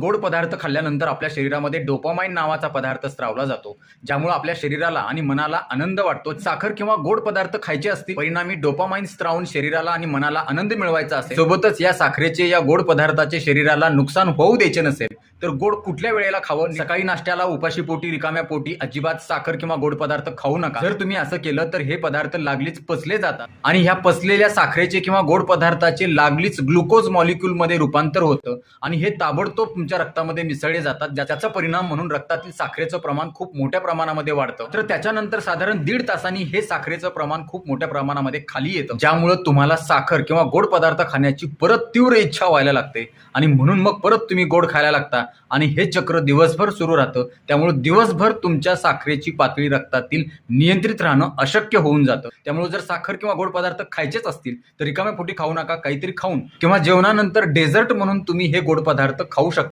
गोड पदार्थ खाल्ल्यानंतर आपल्या शरीरामध्ये डोपामाइन नावाचा पदार्थ स्त्रावला जातो. ज्यामुळे आपल्या शरीराला आणि मनाला आनंद वाटतो. साखर किंवा गोड पदार्थ खायचे असतील परिणामी डोपामाइन स्त्रावून शरीराला आणि मनाला आनंद मिळवायचा असेल. सोबतच या साखरेचे या गोड पदार्थाचे शरीराला नुकसान होऊ द्यायचे नसेल तर गोड कुठल्या वेळेला खावं? सकाळी नाश्त्याला उपाशी पोटी रिकाम्या पोटी अजिबात साखर किंवा गोड पदार्थ खाऊ नका. जर तुम्ही असं केलं तर हे पदार्थ लागलीच पचले जातात. आणि ह्या पचलेल्या साखरेचे किंवा गोड पदार्थाचे लागलीच ग्लुकोज मॉलिक्यूलमध्ये रूपांतर होतं. आणि हे ताबडतोब तुमच्या रक्तामध्ये मिसळले जातात ज्याचा परिणाम म्हणून रक्तातील साखरेचं प्रमाण खूप मोठ्या प्रमाणामध्ये वाढतं. तर त्याच्यानंतर साधारण दीड तासांनी हे साखरेचं प्रमाण खूप मोठ्या प्रमाणामध्ये खाली येतं. ज्यामुळं तुम्हाला साखर किंवा गोड पदार्थ खाण्याची परत तीव्र इच्छा व्हायला लागते. आणि म्हणून मग परत तुम्ही गोड खायला लागता. आणि हे चक्र दिवसभर सुरू राहतं. त्यामुळे दिवसभर तुमच्या साखरेची पातळी रक्तातील नियंत्रित राहणं अशक्य होऊन जातं. त्यामुळे जर साखर किंवा गोड पदार्थ खायचेच असतील तर रिकाम्या पोटी खाऊ नका काहीतरी खाऊन किंवा जेवणानंतर डेझर्ट म्हणून तुम्ही हे गोड पदार्थ खाऊ शकता.